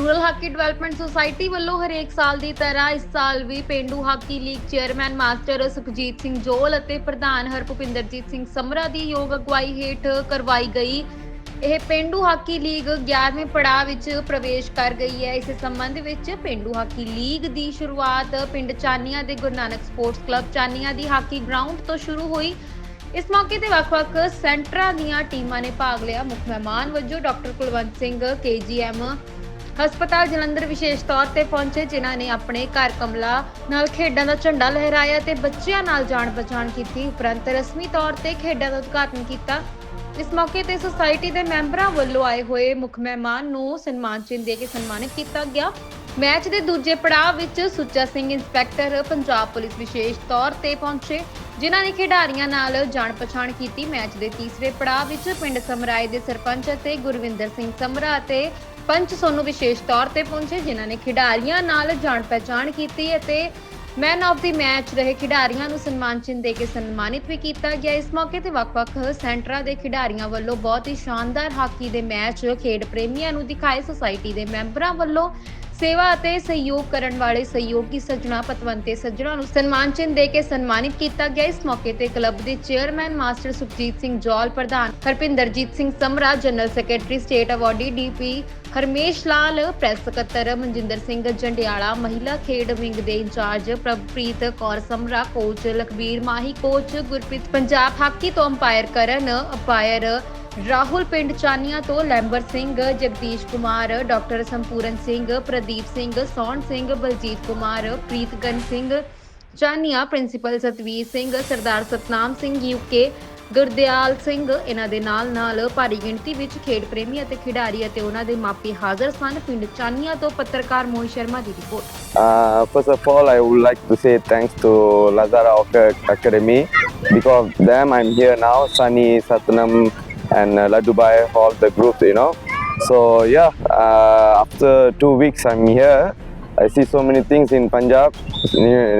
Rural hockey development society ਵੱਲੋਂ ਹਰੇਕ ਸਾਲ ਦੀ ਤਰ੍ਹਾਂ ਇਸ ਸਾਲ ਵੀ Pindu hockey league chairman master Sukhjit Singh Jol ਅਤੇ ਪ੍ਰਧਾਨ ਹਰਭੁਪਿੰਦਰਜੀਤ ਸਿੰਘ ਸਮਰਾ ਦੀ ਯੋਗ ਅਗਵਾਈ ਹੇਠ ਕਰਵਾਈ ਗਈ। ਇਹ ਪਿੰਡੂ ਹਾਕੀ ਲੀਗ 11ਵੇਂ ਪੜਾਅ ਵਿੱਚ ਪ੍ਰਵੇਸ਼ ਕਰ ਗਈ ਹੈ। ਇਸ ਸੰਬੰਧ ਵਿੱਚ ਪਿੰਡੂ ਹਾਕੀ ਲੀਗ ਦੀ ਸ਼ੁਰੂਆਤ ਪਿੰਡ ਚਾਨੀਆਂ ਦੇ ਗੁਰੂ ਨਾਨਕ ਸਪੋਰਟਸ ਕਲੱਬ ਚਾਨੀਆਂ ਦੀ ਹਾਕੀ ਗਰਾਊਂਡ ਤੋਂ ਸ਼ੁਰੂ ਹੋਈ। ਇਸ ਮੌਕੇ ਤੇ ਵੱਖ-ਵੱਖ ਸੈਂਟਰਾਂ ਦੀਆਂ ਟੀਮਾਂ ਨੇ ਭਾਗ ਲਿਆ। ਮੁੱਖ ਮਹਿਮਾਨ ਵਜੋਂ ਡਾਕਟਰ ਕੁਲਵੰਤ ਸਿੰਘ, ਕੇਜੀਐਮ ਹਸਪਤਾਲ ਜਲੰਧਰ ਵਿਸ਼ੇਸ਼ ਤੌਰ ਤੇ ਪਹੁੰਚੇ, ਜਿਨ੍ਹਾਂ ਨੇ ਆਪਣੇ ਘਰ ਕਮਲਾ ਨਾਲ ਖੇਡਾਂ ਦਾ ਝੰਡਾ ਲਹਿਰਾਇਆ ਤੇ ਬੱਚਿਆਂ ਨਾਲ ਜਾਣ ਪਛਾਣ ਕੀਤੀ। ਉਪਰੰਤ ਰਸਮੀ ਤੌਰ ਤੇ ਖੇਡਾਂ ਦਾ ਉਦਘਾਟਨ ਕੀਤਾ। ਇਸ ਮੌਕੇ ਤੇ ਸੁਸਾਇਟੀ ਦੇ ਮੈਂਬਰਾਂ ਵੱਲੋਂ ਆਏ ਹੋਏ ਮੁੱਖ ਮਹਿਮਾਨ ਨੂੰ ਸਨਮਾਨ ਚਿੰਨ੍ਹ ਦੇ ਕੇ ਸਨਮਾਨਿਤ ਕੀਤਾ ਗਿਆ। ਮੈਚ ਦੇ ਦੂਜੇ ਪੜਾਅ ਵਿੱਚ ਸੁੱਚਾ ਸਿੰਘ ਇੰਸਪੈਕਟਰ ਪੰਜਾਬ ਪੁਲਿਸ ਵਿਸ਼ੇਸ਼ ਤੌਰ ਤੇ ਪਹੁੰਚੇ, ਜਿਨ੍ਹਾਂ ਨੇ ਖਿਡਾਰੀਆਂ ਨਾਲ ਜਾਣ ਪਛਾਣ ਕੀਤੀ। ਮੈਚ ਦੇ ਤੀਸਰੇ ਪੜਾਅ ਵਿੱਚ ਪਿੰਡ ਸਮਰਾਏ ਦੇ ਸਰਪੰਚ ਅਤੇ ਗੁਰਵਿੰਦਰ ਸਿੰਘ ਸਮਰਾ ਅਤੇ ਪੰਚ ਸੋਨੂੰ ਵਿਸ਼ੇਸ਼ ਤੌਰ ਤੇ ਪਹੁੰਚੇ, ਜਿਨ੍ਹਾਂ ਨੇ ਖਿਡਾਰੀਆਂ ਨਾਲ ਜਾਣ ਪਛਾਣ ਕੀਤੀ ਅਤੇ ਮੈਨ ਆਫ ਦੀ ਮੈਚ ਰਹੇ ਖਿਡਾਰੀਆਂ ਨੂੰ ਸਨਮਾਨ ਚਿੰਨ੍ਹ ਦੇ ਕੇ ਸਨਮਾਨਿਤ ਵੀ ਕੀਤਾ ਗਿਆ। ਇਸ ਮੌਕੇ ਤੇ ਵੱਖ-ਵੱਖ ਸੈਂਟਰਾਂ ਦੇ ਖਿਡਾਰੀਆਂ ਵੱਲੋਂ ਬਹੁਤ ਹੀ ਸ਼ਾਨਦਾਰ ਹਾਕੀ ਦੇ ਮੈਚ ਖੇਡ ਪ੍ਰੇਮੀਆਂ ਨੂੰ ਦਿਖਾਏ। ਸੁਸਾਇਟੀ ਦੇ ਮੈਂਬਰਾਂ ਵੱਲੋਂ ਸੇਵਾ ਅਤੇ ਸਹਿਯੋਗ ਕਰਨ ਵਾਲੇ ਸਹਿਯੋਗੀ ਸੱਜਣਾ ਪਤਵੰਤੇ ਸੱਜਣਾ ਨੂੰ ਸਨਮਾਨ ਚਿੰਨ੍ਹ ਦੇ ਕੇ ਸਨਮਾਨਿਤ ਕੀਤਾ ਗਿਆ। ਇਸ ਮੌਕੇ ਤੇ ਕਲੱਬ ਦੇ ਚੇਅਰਮੈਨ ਮਾਸਟਰ ਸੁਖਜੀਤ ਸਿੰਘ ਜੌਲ, ਪ੍ਰਧਾਨ Harpinderjit Singh Samra, general secretary state awardee DP Harmesh Lal, press ਸਕੱਤਰ ਮਨਜਿੰਦਰ ਸਿੰਘ ਜੰਡਿਆਲਾ, ਮਹਿਲਾ ਖੇਡ ਵਿੰਗ ਦੇ incharge Prabhpreet Kaur Samra, coach Lakhbir Mahi, coach Gurpreet Punjab, hockey ਤੋਂ ਅੰਪਾਇਰ ਕਰਨ ਅੰਪਾਇਰ ਰਾਹੁਲ ਪਿੰਡ ਚਾਨੀਆਂ ਤੋਂ Lamber Singh Jagdish Kumar doctor Sampuran Singh Pardeep Singh Saun Singh Baljit Kumar Pritgan Singh Chanian principal Satvir Singh Sardar Satnam Singh UK Gurdial Singh ਇਹਨਾਂ ਦੇ ਨਾਲ ਨਾਲ ਭਾਰੀ ਗਿਣਤੀ ਵਿੱਚ ਖੇਡ ਪ੍ਰੇਮੀ ਅਤੇ ਖਿਡਾਰੀ ਅਤੇ ਉਹਨਾਂ ਦੇ ਮਾਪੇ ਹਾਜ਼ਰ ਸਨ ਪਿੰਡ ਚਾਨੀਆਂ ਤੋਂ ਪੱਤਰਕਾਰ ਮੋਹਨ ਸ਼ਰਮਾ ਦੀ report Uh, first of all, I would like to say thanks to Lazara Ac- Academy because of them I'm here now. Sunny, Satnam, and uh, Ladubai, all the group, you know. So yeah, uh, after two weeks I'm here. I see so many things in Punjab,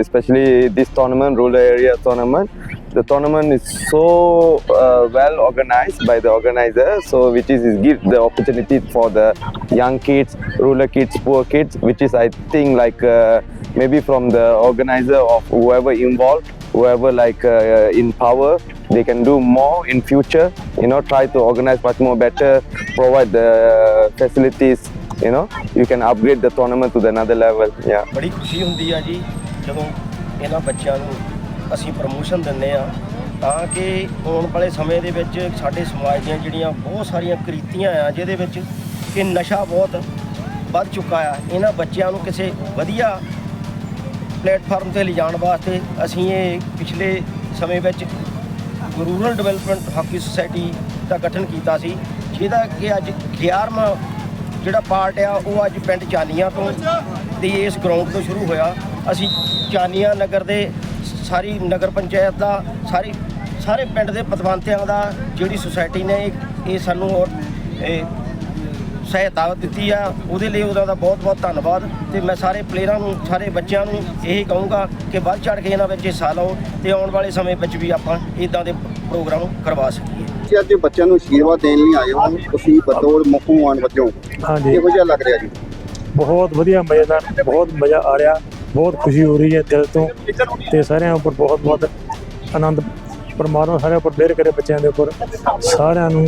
especially this tournament, rural area tournament. The tournament is so uh, well organized by the organizer, so which is, is give the opportunity for the young kids, rural kids, poor kids, which is I think like uh, maybe from the organizer of whoever involved, whoever like uh, in power, they can do more in future. You know, try to organize much more better, provide the facilities. You know, you can upgrade the tournament to the another level. Yeah. ਬੜੀ ਖੁਸ਼ੀ ਹੁੰਦੀ ਆ ਜੀ ਜਦੋਂ ਇਹਨਾਂ ਬੱਚਿਆਂ ਨੂੰ ਅਸੀਂ ਪ੍ਰਮੋਸ਼ਨ ਦਿੰਨੇ ਆ ਤਾਂ ਕਿ ਆਉਣ ਵਾਲੇ ਸਮੇਂ ਦੇ ਵਿੱਚ ਸਾਡੇ ਸਮਾਜ ਦੀਆਂ ਜਿਹੜੀਆਂ ਬਹੁਤ ਸਾਰੀਆਂ ਕ੍ਰਿਤੀਆਂ ਆ ਜਿਹਦੇ ਵਿੱਚ ਕਿ ਨਸ਼ਾ ਬਹੁਤ ਵੱਧ ਚੁੱਕਾ ਆ ਇਹਨਾਂ ਬੱਚਿਆਂ ਨੂੰ ਕਿਸੇ ਵਧੀਆ ਪਲੇਟਫਾਰਮ ਤੇ ਲਿਜਾਣ ਵਾਸਤੇ ਅਸੀਂ ਇਹ ਪਿਛਲੇ ਸਮੇਂ ਵਿੱਚ ਰੂਰਲ ਡਿਵੈਲਪਮੈਂਟ ਹਾਕੀ ਸੁਸਾਇਟੀ ਦਾ ਗਠਨ ਕੀਤਾ ਸੀ, ਜਿਹਦਾ ਕਿ ਅੱਜ 11ਵਾਂ ਜਿਹੜਾ ਪਾਰਟ ਆ, ਉਹ ਅੱਜ ਪਿੰਡ ਚਾਨੀਆਂ ਤੋਂ ਦੀ ਇਸ ਗਰਾਊਂਡ ਤੋਂ ਸ਼ੁਰੂ ਹੋਇਆ। ਅਸੀਂ ਚਾਨੀਆਂ ਨਗਰ ਦੇ ਸਾਰੀ ਨਗਰ ਪੰਚਾਇਤ ਦਾ, ਸਾਰੀ, ਸਾਰੇ ਪਿੰਡ ਦੇ ਪਤਵੰਤਿਆਂ ਦਾ ਜਿਹੜੀ ਸੁਸਾਇਟੀ ਨੇ ਇਹ- ਇਹ ਸਾਨੂੰ ਔਰ ਸਹਾਇਤਾ ਦਿੱਤੀ ਆ ਉਹਦੇ ਲਈ ਉਹਦਾ ਦਾ ਬਹੁਤ ਬਹੁਤ ਧੰਨਵਾਦ ਤੇ ਮੈਂ ਸਾਰੇ ਪਲੇਅਰਾਂ ਨੂੰ ਸਾਰੇ ਬੱਚਿਆਂ ਨੂੰ ਇਹ ਕਹੂੰਗਾ ਕਿ ਵੱਧ ਚੜ ਕੇ ਇਹਨਾਂ ਵਿੱਚ ਹਿੱਸਾ ਲਓ ਤੇ ਆਉਣ ਵਾਲੇ ਸਮੇਂ ਵਿੱਚ ਵੀ ਆਪਾਂ ਇਦਾਂ ਦੇ ਪ੍ਰੋਗਰਾਮ ਕਰਵਾ ਸਕੀਏ। ਤੁਸੀਂ ਅੱਜ ਬੱਚਿਆਂ ਨੂੰ ਅਸ਼ੀਰਵਾਦ ਦੇਣ ਲਈ ਆਏ ਹੋ ਤੁਸੀਂ ਬਤੌਰ ਮੁੱਖ ਮਹਿਮਾਨ ਵਜੋਂ। ਹਾਂਜੀ। ਕਿਹੋ ਜਿਹਾ ਲੱਗ ਰਿਹਾ ਜੀ? ਬਹੁਤ ਵਧੀਆ ਮਜ਼ੇਦਾਰ ਬਹੁਤ ਮਜ਼ਾ ਆ ਰਿਹਾ ਬਹੁਤ ਖੁਸ਼ੀ ਹੋ ਰਹੀ ਹੈ ਦਿਲ ਤੋਂ ਤੇ ਸਾਰਿਆਂ ਉੱਪਰ ਬਹੁਤ ਬਹੁਤ ਆਨੰਦ ਪਰਮਾਤਮਾ ਸਾਰਿਆਂ ਉੱਪਰ ਮਿਹਰ ਕਰੇ ਬੱਚਿਆਂ ਦੇ ਉੱਪਰ ਸਾਰਿਆਂ ਨੂੰ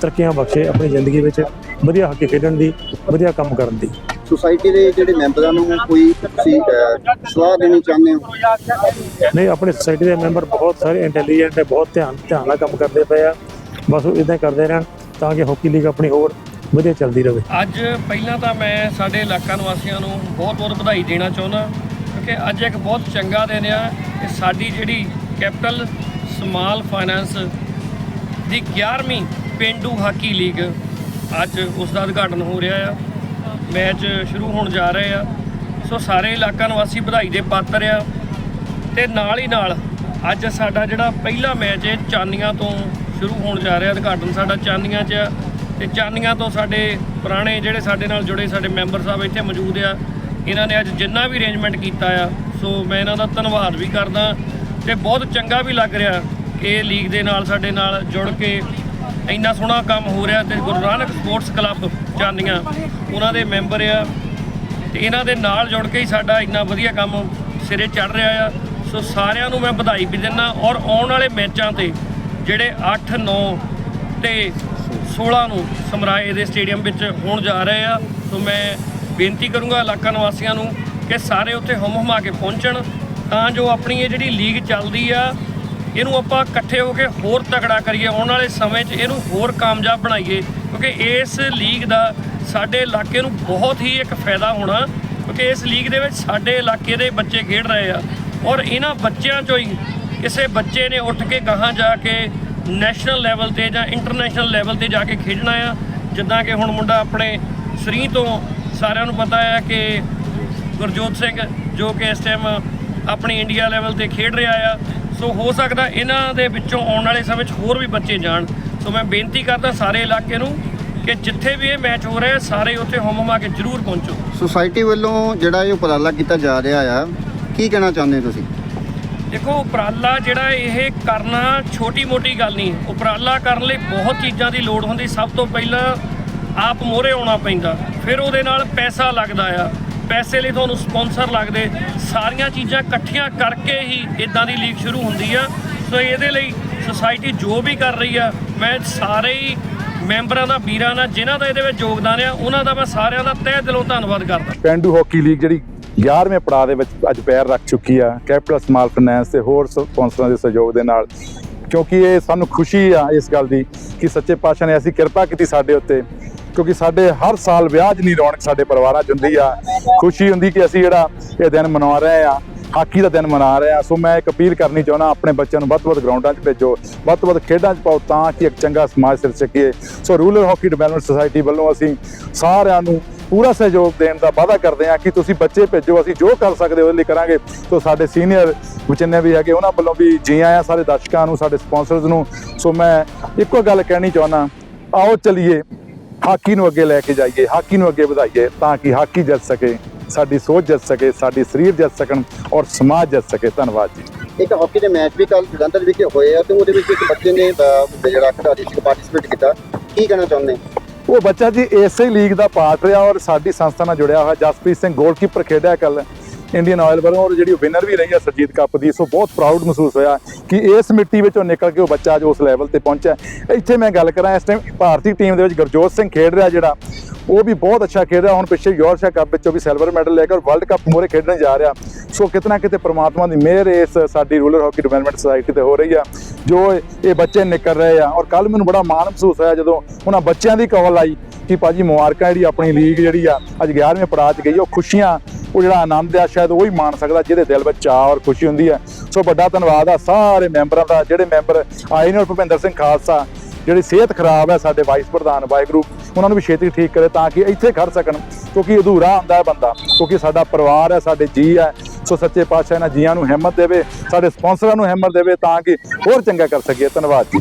ਤਰੱਕੀਆਂ ਬਖਸ਼ੇ ਆਪਣੀ ਜ਼ਿੰਦਗੀ ਵਿੱਚ। ਵਧੀਆ ਹਾਕੀ ਖੇਡਣ ਦੀ ਵਧੀਆ ਕੰਮ ਕਰਨ ਦੀ। ਸੁਸਾਇਟੀ ਦੇ ਜਿਹੜੇ ਮੈਂਬਰਾਂ ਨੂੰ ਕੋਈ ਤੁਸੀਂ ਸਲਾਹ ਦੇਣੀ ਚਾਹੁੰਦੇ ਹੋ? ਨਹੀਂ ਆਪਣੀ ਸੁਸਾਇਟੀ ਦੇ ਮੈਂਬਰ ਬਹੁਤ ਸਾਰੇ ਇੰਟੈਲੀਜੈਂਟ ਹੈ ਬਹੁਤ ਧਿਆਨ ਧਿਆਨ ਨਾਲ ਕੰਮ ਕਰਦੇ ਪਏ ਆ। ਬਸ ਉਹ ਇਦਾਂ ਕਰਦੇ ਰਹਿਣ ਤਾਂ ਕਿ ਹਾਕੀ ਲੀਗ ਆਪਣੀ ਹੋਰ ਵਧੀਆ ਚੱਲਦੀ ਰਹੇ। ਅੱਜ ਪਹਿਲਾਂ ਤਾਂ ਮੈਂ ਸਾਡੇ ਇਲਾਕਾ ਨਿਵਾਸੀਆਂ ਨੂੰ ਬਹੁਤ-ਬਹੁਤ ਵਧਾਈ ਦੇਣਾ ਚਾਹੁੰਦਾ ਕਿਉਂਕਿ ਅੱਜ ਇੱਕ ਬਹੁਤ ਚੰਗਾ ਦਿਨ ਆ ਕਿ ਸਾਡੀ ਜਿਹੜੀ ਕੈਪੀਟਲ ਸਮਾਲ ਫਾਈਨਾਂਸ ਦੀ 11ਵੀਂ ਪਿੰਡੂ ਹਾਕੀ ਲੀਗ ਅੱਜ ਉਸ ਦਾ ਉਦਘਾਟਨ ਹੋ ਰਿਹਾ ਆ। ਮੈਚ ਸ਼ੁਰੂ ਹੋਣ ਜਾ ਰਹੇ ਆ। ਸੋ ਸਾਰੇ ਇਲਾਕਾ ਨਿਵਾਸੀ ਵਧਾਈ ਦੇ ਪਾਤਰ ਆ ਤੇ ਨਾਲ ਹੀ ਨਾਲ ਅੱਜ ਸਾਡਾ ਜਿਹੜਾ ਪਹਿਲਾ ਮੈਚ ਹੈ ਚਾਨੀਆਂ ਤੋਂ ਸ਼ੁਰੂ ਹੋਣ ਜਾ ਰਿਹਾ ਉਦਘਾਟਨ ਸਾਡਾ ਚਾਨੀਆਂ 'ਚ ਆ। ਤੇ ਚਾਨੀਆਂ ਤੋਂ ਸਾਡੇ ਪੁਰਾਣੇ ਜਿਹੜੇ ਸਾਡੇ ਨਾਲ ਜੁੜੇ ਸਾਡੇ ਮੈਂਬਰ ਸਾਹਿਬ ਇੱਥੇ ਮੌਜੂਦ ਆ। ਇਹਨਾਂ ਨੇ ਅੱਜ ਜਿੰਨਾ ਵੀ ਅਰੇਂਜਮੈਂਟ ਕੀਤਾ ਆ, ਸੋ ਮੈਂ ਇਹਨਾਂ ਦਾ ਧੰਨਵਾਦ ਵੀ ਕਰਦਾ। ਤੇ ਬਹੁਤ ਚੰਗਾ ਵੀ ਲੱਗ ਰਿਹਾ ਕਿ ਲੀਗ ਦੇ ਨਾਲ ਸਾਡੇ ਨਾਲ ਜੁੜ ਕੇ ਇੰਨਾ ਸੋਹਣਾ ਕੰਮ ਹੋ ਰਿਹਾ ਤੇ ਗੁਰੂ ਨਾਨਕ ਸਪੋਰਟਸ ਕਲੱਬ ਚਾਨੀਆਂ ਉਹਨਾਂ ਦੇ ਮੈਂਬਰ ਆ। ਤੇ ਇਹਨਾਂ ਦੇ ਨਾਲ ਜੁੜ ਕੇ ਹੀ ਸਾਡਾ ਇੰਨਾ ਵਧੀਆ ਕੰਮ ਸਿਰੇ ਚੜ ਰਿਹਾ ਆ। ਸੋ ਸਾਰਿਆਂ ਨੂੰ ਮੈਂ ਵਧਾਈ ਵੀ ਦਿੰਦਾ ਔਰ ਆਉਣ ਵਾਲੇ ਮੈਚਾਂ ਤੇ ਜਿਹੜੇ 8 9 ਤੇ 16 ਨੂੰ ਸਮਰਾਏ ਦੇ ਸਟੇਡੀਅਮ ਵਿੱਚ ਹੋਣ ਜਾ ਰਹੇ ਆ। ਸੋ ਮੈਂ ਬੇਨਤੀ ਕਰੂੰਗਾ ਇਲਾਕਾ ਨਿਵਾਸੀਆਂ ਨੂੰ ਕਿ ਸਾਰੇ ਉੱਥੇ ਹੁਮ ਹੁਮਾ ਕੇ ਪਹੁੰਚਣ, ਤਾਂ ਜੋ ਆਪਣੀ ਇਹ ਜਿਹੜੀ ਲੀਗ ਚੱਲਦੀ ਆ ਇਹਨੂੰ ਆਪਾਂ ਇਕੱਠੇ ਹੋ ਕੇ ਹੋਰ ਤਕੜਾ ਕਰੀਏ, ਆਉਣ ਵਾਲੇ ਸਮੇਂ 'ਚ ਇਹਨੂੰ ਹੋਰ ਕਾਮਯਾਬ ਬਣਾਈਏ, ਕਿਉਂਕਿ ਇਸ ਲੀਗ ਦਾ ਸਾਡੇ ਇਲਾਕੇ ਨੂੰ ਬਹੁਤ ਹੀ ਇੱਕ ਫਾਇਦਾ ਹੋਣਾ, ਕਿਉਂਕਿ ਇਸ ਲੀਗ ਦੇ ਵਿੱਚ ਸਾਡੇ ਇਲਾਕੇ ਦੇ ਬੱਚੇ ਖੇਡ ਰਹੇ ਆ ਔਰ ਇਹਨਾਂ ਬੱਚਿਆਂ 'ਚੋਂ ਹੀ ਕਿਸੇ ਬੱਚੇ ਨੇ ਉੱਠ ਕੇ ਗਾਹਾਂ ਜਾ ਕੇ ਨੈਸ਼ਨਲ ਲੈਵਲ ਤੇ ਜਾਂ ਇੰਟਰਨੈਸ਼ਨਲ ਲੈਵਲ ਤੇ ਜਾ ਕੇ ਖੇਡਣਾ ਆ। ਜਿੱਦਾਂ ਕਿ ਹੁਣ ਮੁੰਡਾ ਆਪਣੇ ਸਰੀ ਤੋਂ ਸਾਰਿਆਂ ਨੂੰ ਪਤਾ ਹੈ ਕਿ ਗੁਰਜੋਤ ਸਿੰਘ ਜੋ ਕਿ ਇਸ ਟਾਈਮ ਆਪਣੀ ਇੰਡੀਆ ਲੈਵਲ ਤੇ ਖੇਡ ਰਿਹਾ ਆ ਸੋ ਹੋ ਸਕਦਾ ਇਹਨਾਂ ਦੇ ਵਿੱਚੋਂ ਆਉਣ ਵਾਲੇ ਸਮੇਂ 'ਚ ਹੋਰ ਵੀ ਬੱਚੇ ਜਾਣ। ਸੋ ਮੈਂ ਬੇਨਤੀ ਕਰਦਾ ਸਾਰੇ ਇਲਾਕੇ ਨੂੰ ਕਿ ਜਿੱਥੇ ਵੀ ਇਹ ਮੈਚ ਹੋ ਰਿਹਾ ਸਾਰੇ ਉੱਥੇ ਹੁਮ ਹੁਮਾ ਕੇ ਜ਼ਰੂਰ ਪਹੁੰਚੋ। ਸੁਸਾਇਟੀ ਵੱਲੋਂ ਜਿਹੜਾ ਇਹ ਉਪਰਾਲਾ ਕੀਤਾ ਜਾ ਰਿਹਾ ਆ ਕੀ ਕਹਿਣਾ ਚਾਹੁੰਦੇ ਤੁਸੀਂ? ਦੇਖੋ ਉਪਰਾਲਾ ਜਿਹੜਾ ਇਹ ਕਰਨਾ ਛੋਟੀ ਮੋਟੀ ਗੱਲ ਨਹੀਂ। ਉਪਰਾਲਾ ਕਰਨ ਲਈ ਬਹੁਤ ਚੀਜ਼ਾਂ ਦੀ ਲੋੜ ਹੁੰਦੀ। ਸਭ ਤੋਂ ਪਹਿਲਾਂ ਆਪ ਮੋਹਰੇ ਆਉਣਾ ਪੈਂਦਾ। ਫਿਰ ਉਹਦੇ ਨਾਲ ਪੈਸਾ ਲੱਗਦਾ ਆ। ਪੈਸੇ ਲਈ ਤੁਹਾਨੂੰ ਸਪਾਂਸਰ ਲੱਗਦੇ, ਸਾਰੀਆਂ ਚੀਜ਼ਾਂ ਇਕੱਠੀਆਂ ਕਰਕੇ ਹੀ ਇਦਾਂ ਦੀ ਲੀਗ ਸ਼ੁਰੂ ਹੁੰਦੀ ਆ। ਸੋ ਇਹਦੇ ਲਈ ਸੁਸਾਇਟੀ ਜੋ ਵੀ ਕਰ ਰਹੀ ਆ, ਮੈਂ ਸਾਰੇ ਹੀ ਮੈਂਬਰਾਂ ਦਾ, ਵੀਰਾਂ ਦਾ, ਜਿਨ੍ਹਾਂ ਦਾ ਇਹਦੇ ਵਿੱਚ ਯੋਗਦਾਨ ਆ, ਉਹਨਾਂ ਦਾ ਮੈਂ ਸਾਰਿਆਂ ਦਾ ਤਹਿ ਦਿਲੋਂ ਧੰਨਵਾਦ ਕਰਦਾ। ਪੇਂਡੂ ਹਾਕੀ ਲੀਗ ਜਿਹੜੀ 11ਵੇਂ ਪੜਾਅ ਦੇ ਵਿੱਚ ਅੱਜ ਪੈਰ ਰੱਖ ਚੁੱਕੀ ਆ ਕੈਪੀਟਲ ਸਮਾਲ ਫਾਈਨੈਂਸ ਤੇ ਹੋਰ ਸਪਾਂਸਰਾਂ ਦੇ ਸਹਿਯੋਗ ਦੇ ਨਾਲ। ਕਿਉਂਕਿ ਇਹ ਸਾਨੂੰ ਖੁਸ਼ੀ ਆ ਇਸ ਗੱਲ ਦੀ ਕਿ ਸੱਚੇ ਪਾਤਸ਼ਾਹ ਨੇ ਐਸੀ ਕਿਰਪਾ ਕੀਤੀ ਸਾਡੇ ਉੱਤੇ ਕਿਉਂਕਿ ਸਾਡੇ ਹਰ ਸਾਲ ਵਿਆਹ 'ਚ ਨਹੀਂ ਰੌਣਕ ਸਾਡੇ ਪਰਿਵਾਰਾਂ 'ਚ ਹੁੰਦੀ ਆ। ਖੁਸ਼ੀ ਹੁੰਦੀ ਕਿ ਅਸੀਂ ਜਿਹੜਾ ਇਹ ਦਿਨ ਮਨਾ ਰਹੇ ਆ, ਹਾਕੀ ਦਾ ਦਿਨ ਮਨਾ ਰਹੇ ਆ। ਸੋ ਮੈਂ ਇੱਕ ਅਪੀਲ ਕਰਨੀ ਚਾਹੁੰਦਾ, ਆਪਣੇ ਬੱਚਿਆਂ ਨੂੰ ਵੱਧ ਤੋਂ ਵੱਧ ਗਰਾਊਂਡਾਂ 'ਚ ਭੇਜੋ, ਵੱਧ ਤੋਂ ਵੱਧ ਖੇਡਾਂ 'ਚ ਪਾਓ ਤਾਂ ਕਿ ਇੱਕ ਚੰਗਾ ਸਮਾਜ ਸਿਰ ਸਕੀਏ। So rural hockey development society ਵੱਲੋਂ ਅਸੀਂ ਸਾਰਿਆਂ ਨੂੰ ਪੂਰਾ ਸਹਿਯੋਗ ਦੇਣ ਦਾ ਵਾਅਦਾ ਕਰਦੇ ਹਾਂ ਕਿ ਤੁਸੀਂ ਬੱਚੇ ਭੇਜੋ, ਅਸੀਂ ਜੋ ਕਰ ਸਕਦੇ ਉਹਦੇ ਲਈ ਕਰਾਂਗੇ। ਸੋ ਸਾਡੇ ਸੀਨੀਅਰ ਜਿੰਨੇ ਵੀ ਹੈਗੇ, ਉਹਨਾਂ ਵੱਲੋਂ ਵੀ ਜੀ ਆਇਆਂ ਸਾਰੇ ਦਰਸ਼ਕਾਂ ਨੂੰ, ਸਾਡੇ ਸਪਾਂਸਰਸ ਨੂੰ। ਸੋ ਮੈਂ ਇੱਕੋ ਗੱਲ ਕਹਿਣੀ ਚਾਹੁੰਦਾ, ਆਓ ਚਲਿਏ। ਹਾਕੀ ਨੂੰ ਅੱਗੇ ਲੈ ਕੇ ਜਾਈਏ ਹਾਕੀ ਨੂੰ ਅੱਗੇ ਵਧਾਈਏ ਤਾਂ ਕਿ ਹਾਕੀ ਜਿੱਤ ਸਕੇ ਸਾਡੀ ਸੋਚ ਜਿੱਤ ਸਕੇ ਸਾਡੀ ਸਰੀਰ ਜਿੱਤ ਸਕਣ ਔਰ ਸਮਾਜ ਜਿੱਤ ਸਕੇ। ਧੰਨਵਾਦ ਜੀ। ਇੱਕ ਹਾਕੀ ਦੇ ਮੈਚ ਵੀ ਕੱਲ ਜਲੰਧਰ ਵਿਖੇ ਹੋਏ ਆ ਤੇ ਉਹਦੇ ਵਿੱਚ ਇੱਕ ਬੱਚੇ ਨੇ ਜਿਹੜਾ ਖਿਡਾਰੀ ਸੀ ਪਾਰਟਿਸਿਪੇਟ ਕੀਤਾ। ਕੀ ਕਹਿਣਾ ਚਾਹੁੰਦੇ? ਉਹ ਬੱਚਾ ਜੀ ਇਸੇ ਲੀਗ ਦਾ ਪਾਰਟ ਰਿਹਾ ਔਰ ਸਾਡੀ ਸੰਸਥਾ ਨਾਲ ਜੁੜਿਆ ਹੋਇਆ ਜਸਪ੍ਰੀਤ ਸਿੰਘ ਗੋਲਕੀਪਰ ਖੇਡਿਆ ਕੱਲ ਇੰਡੀਅਨ ਆਇਲ ਵੱਲੋਂ ਔਰ ਜਿਹੜੀ ਵਿਨਰ ਵੀ ਰਹੀ ਹੈ ਸਰਜੀਤ ਕੱਪ ਦੀ, ਸੋ ਬਹੁਤ ਪ੍ਰਾਊਡ ਮਹਿਸੂਸ ਹੋਇਆ ਕਿ ਇਸ ਮਿੱਟੀ ਵਿੱਚੋਂ ਨਿਕਲ ਕੇ ਉਹ ਬੱਚਾ ਜੋ ਉਸ ਲੈਵਲ ਤੇ ਪਹੁੰਚਿਆ ਇੱਥੇ ਮੈਂ ਗੱਲ ਕਰਾਂ, ਇਸ ਟਾਈਮ ਭਾਰਤੀ ਟੀਮ ਦੇ ਵਿੱਚ ਗੁਰਜੋਤ ਸਿੰਘ ਖੇਡ ਰਿਹਾ ਜਿਹੜਾ, ਉਹ ਵੀ ਬਹੁਤ ਅੱਛਾ ਖੇਡ ਰਿਹਾ, ਹੁਣ ਪਿੱਛੇ ਯੂਰਸ਼ਾ ਕੱਪ ਵਿੱਚੋਂ ਵੀ ਸਿਲਵਰ ਮੈਡਲ ਲੈ ਕੇ ਔਰ ਵਰਲਡ ਕੱਪ ਮੋਰੇ ਖੇਡਣ ਜਾ ਰਿਹਾ। ਸੋ ਕਿਤਨਾ ਕਿਤੇ ਪ੍ਰਮਾਤਮਾ ਦੀ ਮਿਹਰ ਇਸ ਸਾਡੀ ਰੂਰਲ ਹਾਕੀ ਡਿਵੈਲਪਮੈਂਟ ਸੁਸਾਇਟੀ ਤੇ ਹੋ ਰਹੀ ਆ, ਜੋ ਇਹ ਬੱਚੇ ਨਿਕਲ ਰਹੇ ਆ। ਔਰ ਕੱਲ ਮੈਨੂੰ ਬੜਾ ਮਾਣ ਮਹਿਸੂਸ ਹੋਇਆ ਜਦੋਂ ਉਹਨਾਂ ਬੱਚਿਆਂ ਦੀ ਕਾਲ ਆਈ ਕਿ ਭਾਜੀ ਮੁਬਾਰਕਾਂ ਜਿਹੜੀ ਆਪਣੀ ਲੀਗ ਜਿਹੜੀ ਆ, ਅੱਜ 11ਵੇਂ ਪੜਾਅ 'ਚ ਗਈ, ਉਹ ਖੁਸ਼ੀਆਂ ਉਹ ਜਿਹੜਾ ਆਨੰਦ ਆ, ਸ਼ਾਇਦ ਉਹ ਹੀ ਮਾਣ ਸਕਦਾ ਜਿਹਦੇ ਦਿਲ ਵਿੱਚ ਚਾਅ ਔਰ ਖੁਸ਼ੀ ਹੁੰਦੀ ਹੈ। ਸੋ ਵੱਡਾ ਧੰਨਵਾਦ ਆ ਸਾਰੇ ਮੈਂਬਰਾਂ ਦਾ, ਜਿਹੜੇ ਮੈਂਬਰ ਆਏ ਨੇ ਔਰ ਭੁਪਿੰਦਰ ਸਿੰਘ ਖਾਲਸਾ, ਜਿਹੜੀ ਸਿਹਤ ਖਰਾਬ ਹੈ ਸਾਡੇ ਵਾਈਸ ਪ੍ਰਧਾਨ ਵਾਹਿਗੁਰੂ, ਉਹਨਾਂ ਨੂੰ ਵੀ ਛੇਤੀ ਠੀਕ ਕਰੇ ਤਾਂ ਕਿ ਇੱਥੇ ਖੜ ਸਕਣ, ਕਿਉਂਕਿ ਅਧੂਰਾ ਹੁੰਦਾ ਹੈ ਬੰਦਾ, ਕਿਉਂਕਿ ਸਾਡਾ ਪਰਿਵਾਰ ਹੈ, ਸਾਡੇ ਜੀ ਹੈ। ਸੋ ਸੱਚੇ ਪਾਤਸ਼ਾਹ ਇਹਨਾਂ ਜੀਆਂ ਨੂੰ ਹਿੰਮਤ ਦੇਵੇ, ਸਾਡੇ ਸਪਾਂਸਰਾਂ ਨੂੰ ਹਿੰਮਤ ਦੇਵੇ ਤਾਂ ਕਿ ਹੋਰ ਚੰਗਾ ਕਰ ਸਕੀਏ। ਧੰਨਵਾਦ ਜੀ।